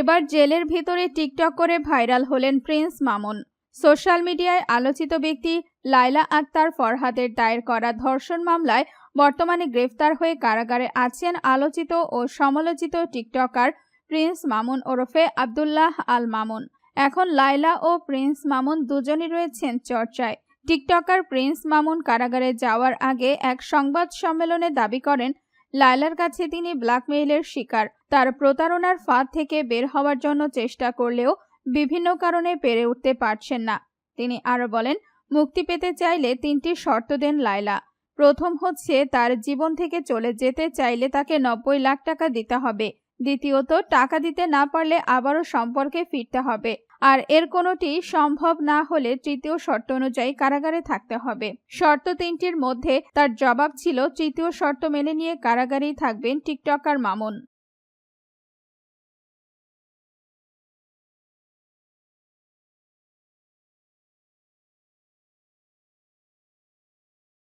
এবার জেলের ভিতরে টিকটক করে ভাইরাল হলেন প্রিন্স মামুন। সোশ্যাল মিডিয়ায় আলোচিত ব্যক্তি লাইলা আক্তার ফরহাদের দায়ের করা ধর্ষণ মামলায় বর্তমানে গ্রেফতার হয়ে কারাগারে আছেন আলোচিত ও সমালোচিত টিকটকার প্রিন্স মামুন ওরফে আব্দুল্লাহ আল মামুন। এখন লাইলা ও প্রিন্স মামুন দুজনই রয়েছেন চর্চায়। টিকটকার প্রিন্স মামুন কারাগারে যাওয়ার আগে এক সংবাদ সম্মেলনে দাবি করেন লায়লার কাছে তিনি ব্ল্যাকমেইলের শিকার। তার প্রতারণার ফাঁদ থেকে বের হওয়ার জন্য চেষ্টা করলেও বিভিন্ন কারণে পেরে উঠতে পারছেন না। তিনি আরও বলেন, মুক্তি পেতে চাইলে তিনটি শর্ত দেন লায়লা। প্রথম হচ্ছে, তার জীবন থেকে চলে যেতে চাইলে তাকে নব্বই লাখ টাকা দিতে হবে। দ্বিতীয়ত, টাকা দিতে না পারলে আবারও সম্পর্কে ফিরতে হবে। আর এর কোনোটি সম্ভব না হলে তৃতীয় শর্ত অনুযায়ী কারাগারে থাকতে হবে। শর্ত তিনটির মধ্যে তার জবাব ছিল, তৃতীয় শর্ত মেনে নিয়ে কারাগারেই থাকবেন টিকটকার মামুন।